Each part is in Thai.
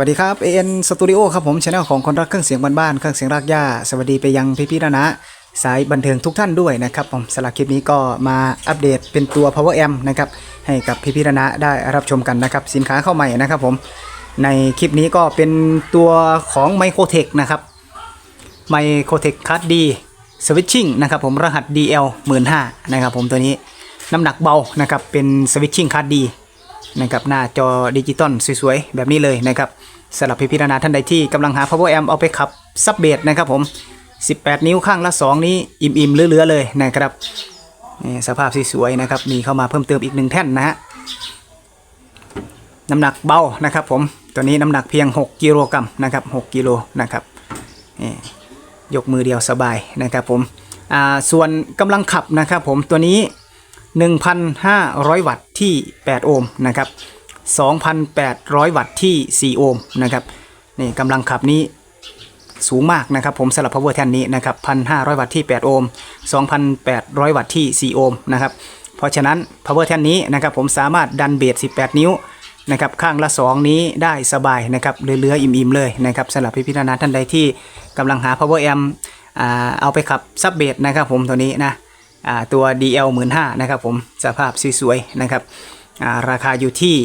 วัสดีครับ AN Studio ครับผมช anel ของคนรักเครื่องเสียงบ้านๆเครื่องเสียงรากหญ้า สวัสดีไปยังพี่พี่ๆนะนะสายบันเทิงทุกท่านด้วยนะครับผมสำหรับคลิปนี้ก็มาอัปเดตเป็นตัว Power Amp นะครับให้กับพี่พี่ๆนะนะได้รับชมกันนะครับ สินค้าเข้าใหม่นะครับผมในคลิปนี้ก็เป็นตัวของ Microtech นะครับ Microtech Card D Switching นะครับผมรหัส DL 1 5 0 0นะครับผมตัวนี้น้ำหนักเบานะครับเป็น Switching Card D นะครับหน้าจอดิจิตอลสวยๆ แบบนี้เลยนะครับสำหรับพี่พิจารณาท่านใดที่กำลังหา power amp เอาไปขับซับเบสนะครับผม 18 นิ้วข้างละ 2 นี้อิ่มๆเหลือๆเลยนะครับนี่สภาพสวยๆนะครับมีเข้ามาเพิ่มเติมอีกหนึ่งแท่นนะฮะน้ำหนักเบานะครับผมตัวนี้น้ำหนักเพียง 6กิโลกรัมนะครับ6กิโลนะครับนี่ยกมือเดียวสบายนะครับผมอ่าส่วนกำลังขับนะครับผมตัวนี้ 1,500 วัตต์ที่ 8 โอห์มนะครับ 2,800 วัตต์ที่ 4 โอห์มนะครับนี่กำลังขับนี้สูงมากนะครับผมสำหรับ power แท่นนี้นะครับ 1,500 วัตต์ที่ 8 โอห์ม 2,800 วัตต์ที่ 4 โอห์มนะครับเพราะฉะนั้น power แท่นนี้นะครับผมสามารถดันเบส 18 นิ้วนะครับข้างละ 2 นี้ได้สบายนะครับเลื้อๆอิ่มๆเลยนะครับสำหรับพี่พิจารณาท่านใดที่กำลังหา power amp อ่าเอาไปขับซับเบสนะครับผมตัวนี้นะ ตัว DL 1 5 0 0นะครับผมสภาพสวยๆนะครับาราคาอยู่ที่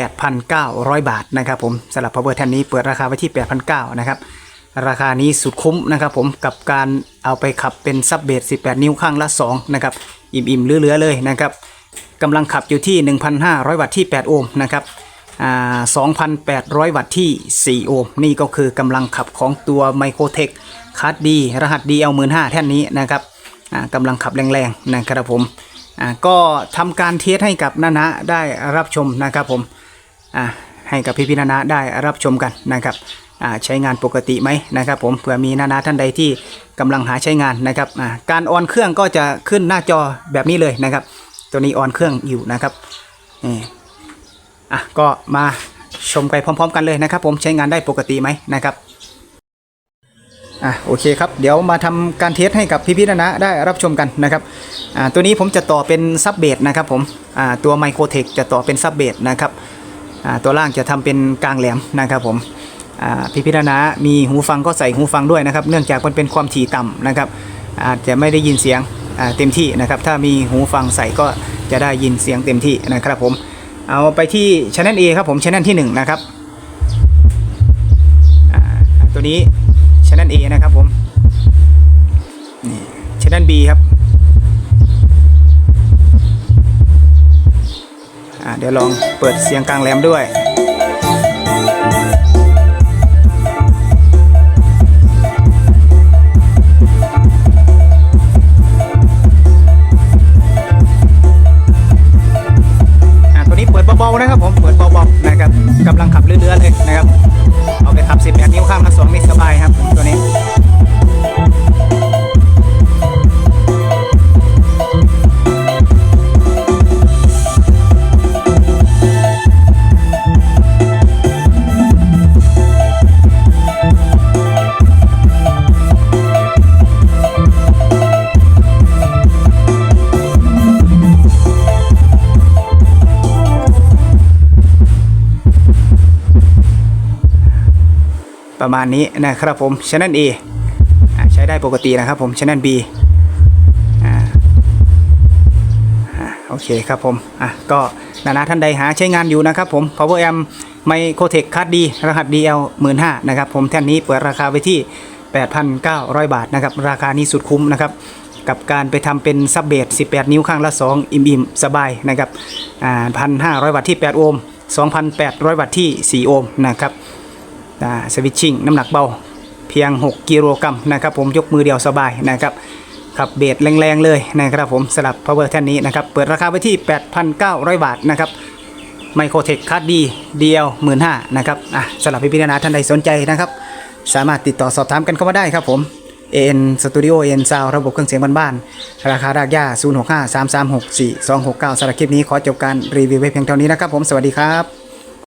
8,900 บาทนะครับผมสำหรับ power แท่นนี้เปิดราคาไว้ที่ 8,900นะครับราคานี้สุดคุ้มนะครับผมกับการเอาไปขับเป็นซับเบส18 นิ้วข้างละ2นะครับอิ่มๆเหลือๆเลยนะครับกำลังขับอยู่ที่ 1,500 วัตต์ที่ 8 โอห์มนะครับ2,800 วัตต์ที่ 4 โอห์มนี่ก็คือกำลังขับของตัว Microtech คัดดีรหัส DL 1 5 0 0แท่นนี้นะครับ กำลังขับแรงๆนะครับผมก็ทำการเทสให้กับนานะได้รับชมนะครับผมให้กับพี่พี่นานะได้รับชมกันนะครับใช้งานปกติไหมนะครับผมเผื่อมีนานะท่านใดที่กำลังหาใช้งานนะครับการออนเครื่องก็จะขึ้นหน้าจอแบบนี้เลยนะครับ ตัวนี้ออนเครื่องอยู่นะครับนี่อะก็มาชมไปพร้อม ๆ กันเลยนะครับ ผมใช้งานได้ปกติไหมนะครับ อะโอเคครับเดี๋ยวมาทำการเทสให้กับพี่พี่นะนะได้รับชมกันนะครับอ่าตัวนี้ผมจะต่อเป็นซับเบสนะครับผมอ่าตัวไมโครเทคจะต่อเป็นซับเบสนะครับอ่าตัวล่างจะทำเป็นกลางแหลมนะครับผมอ่าพี่พี่นะนะมีหูฟังก็ใส่หูฟังด้วยนะครับเนื่องจากมันเป็นความถี่ต่ำนะครับอาจจะไม่ได้ยินเสียงอ่าเต็มที่นะครับถ้ามีหูฟังใส่ก็จะได้ยินเสียงเต็มที่นะครับผมเอาไปที่ช anel A ครับผมช anel ที่หนึ่งนะครับตัวนี้ channel A นะครับผม นี่ channel B ครับ อ่าเดี๋ยวลองเปิดเสียงกลางแหลมด้วย ประมาณนี้นะครับผม channel A อ่าใช้ได้ปกตินะครับผม channel B อ่าอ่าโอเคครับผม อะ ก็นานาท่านใดหาใช้งานอยู่นะครับผม power amp microtech card D รหัส DL 1 5 0 0นะครับผมแท่นนี้เปิดราคาไว้ที่ 8,900 บาทนะครับ ราคานี้สุดคุ้มนะครับ กับการไปทำเป็นซับเบส18 นิ้วข้างละ 2 อิ่มๆสบายนะครับ อ่า 1,500 วัตต์ที่ 8 โอห์ม 2,800 วัตต์ที่ 4 โอห์มนะครับ สวิตชิ่งน้ำหนักเบาเพียง 6 กิโลกรัมนะครับผมยกมือเดียวสบายนะครับขับเบสแรงๆเลยนะครับผมสลับ power แท่นนี้นะครับเปิดราคาไปที่ 8,900 บาทนะครับไมโครเทคคัดดี DL 15,000นะครับอะสำหรับพี่พี่ๆนาท่านใดสนใจนะครับ สามารถติดต่อสอบถามกันเข้ามาได้ครับผม AN Studio AN Sound ระบบเครื่องเสียงบ้านๆราคารากย่า065 336 4269สำหรับคลิปนี้ขอจบการรีวิวไว้เพียงเท่านี้นะครับผมสวัสดีครับ